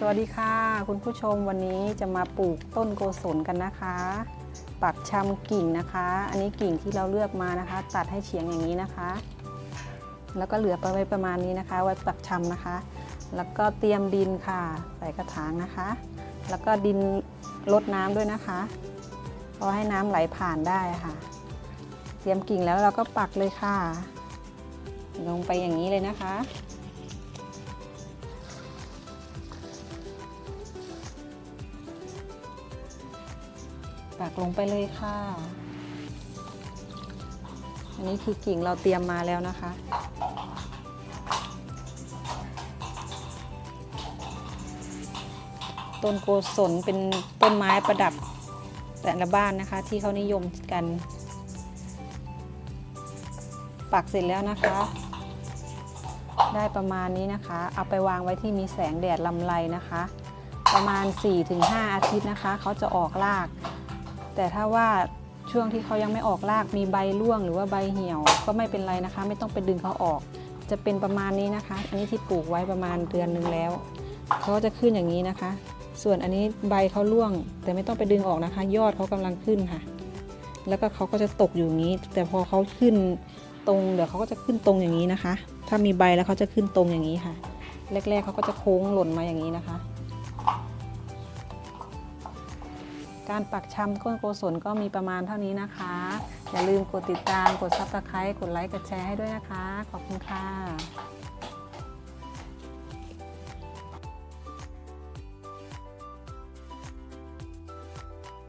สวัสดีค่ะ คุณผู้ชมวันนี้จะมาปลูกต้นโกศลกันนะคะ ปักชำกิ่งนะคะ อันนี้กิ่งที่เราเลือกมานะคะ ตัดให้เฉียงอย่างนี้นะคะ แล้วก็เหลือไปไว้ประมาณนี้นะคะ ไว้ปักชำนะคะ แล้วก็เตรียมดินค่ะ ใส่กระถางนะคะ แล้วก็ดินลดน้ำด้วยนะคะพอให้น้ำไหลผ่านได้ค่ะ เตรียมกิ่งแล้วเราก็ปักเลยค่ะ ลงไปอย่างนี้เลยนะคะ ปักลงไปเลยค่ะ อันนี้คือกิ่งเราเตรียมมาแล้วนะคะ ต้นโกศลเป็นต้นไม้ประดับแต่ละบ้านนะคะ ที่เขานิยมกัน ปักเสร็จแล้วนะคะ ได้ประมาณนี้นะคะ เอาไปวางไว้ที่มีแสงแดดลำไรนะคะประมาณ 4-5 อาทิตย์นะคะ เขาจะออกราก แต่ถ้าว่าช่วงที่เขายังไม่ออกรากมีใบร่วงหรือว่าใบเหี่ยว ก็ไม่เป็นไรนะคะ ไม่ต้องไปดึงเขาออก จะเป็นประมาณนี้นะคะ อันนี้ที่ปลูกไว้ประมาณเดือนหนึ่งแล้วเขาก็จะขึ้นอย่างนี้นะคะ ส่วนอันนี้ใบเขาร่วง แต่ไม่ต้องไปดึงออกนะคะ ยอดเขากำลังขึ้นค่ะ แล้วก็เขาก็จะตกอยู่อย่างนี้ แต่พอเขาขึ้นตรงเดี๋ยวเขาก็จะขึ้นตรงอย่างนี้นะคะ ถ้ามีใบแล้วเขาจะขึ้นตรงอย่างนี้ค่ะ แรกๆเขาก็จะโค้งหล่นมาอย่างนี้นะคะ การปักชำก้นโกศลก็มีประมาณเท่านี้นะคะ อย่าลืมกดติดตาม กดซับสไครต์กดไลค์ กดแชร์ให้ด้วยนะคะ ขอบคุณค่ะ